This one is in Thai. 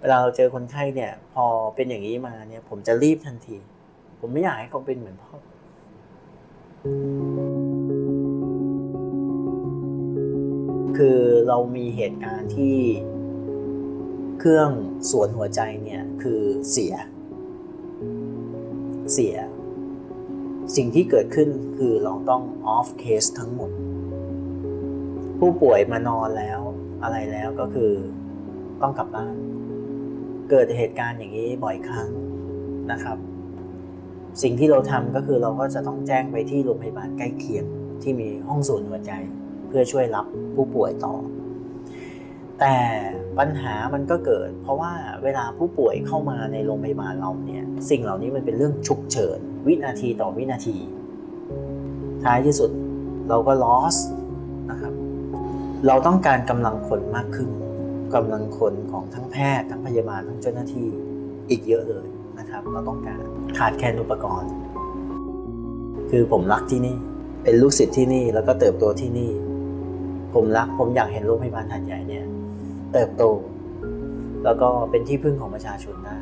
เวลาเราเจอคนไข้เนี่ย พอเป็นอย่างนี้มาเนี่ย ผมจะรีบทันที ผมไม่อยากให้เขาเป็นเหมือนพ่อคือเรามีเหตุการณ์ที่เครื่องสวนหัวใจเนี่ยคือเสีย เสีย สิ่งที่เกิดขึ้นคือเราต้องออฟเคสทั้งหมด ผู้ป่วยมานอนแล้วอะไรแล้วก็คือต้องกลับบ้าน เกิดเหตุการณ์อย่างนี้บ่อยครั้งนะครับ สิ่งที่เราทำก็คือเราก็จะต้องแจ้งไปที่โรงพยาบาลใกล้เคียงที่มีห้องสูนหัวใจ เพื่อช่วยรับผู้ป่วยต่อ แต่ปัญหามันก็เกิด เพราะว่าเวลาผู้ป่วยเข้ามาในโรงพยาบาลเราเนี่ยสิ่งเหล่านี้มันเป็นเรื่องฉุกเฉินวินาทีต่อวินาที ท้ายที่สุดเราก็ loss นะครับเราต้องการกำลังคนมากขึ้น กำลังคนของทั้งแพทย์ ทั้งพยาบาลทั้งเจ้าหน้าที่อีกเยอะเลยนะครับ เราต้องการขาดแคลนอุปกรณ์ คือผมรักที่นี่ เป็นลูกศิษย์ที่นี่แล้วก็เติบโตที่นี่ ผมรักผมอยากเห็นโรงพยาบาลหัดใหญ่เนี่ย เติบโต แล้วก็เป็นที่พึ่งของประชาชนได้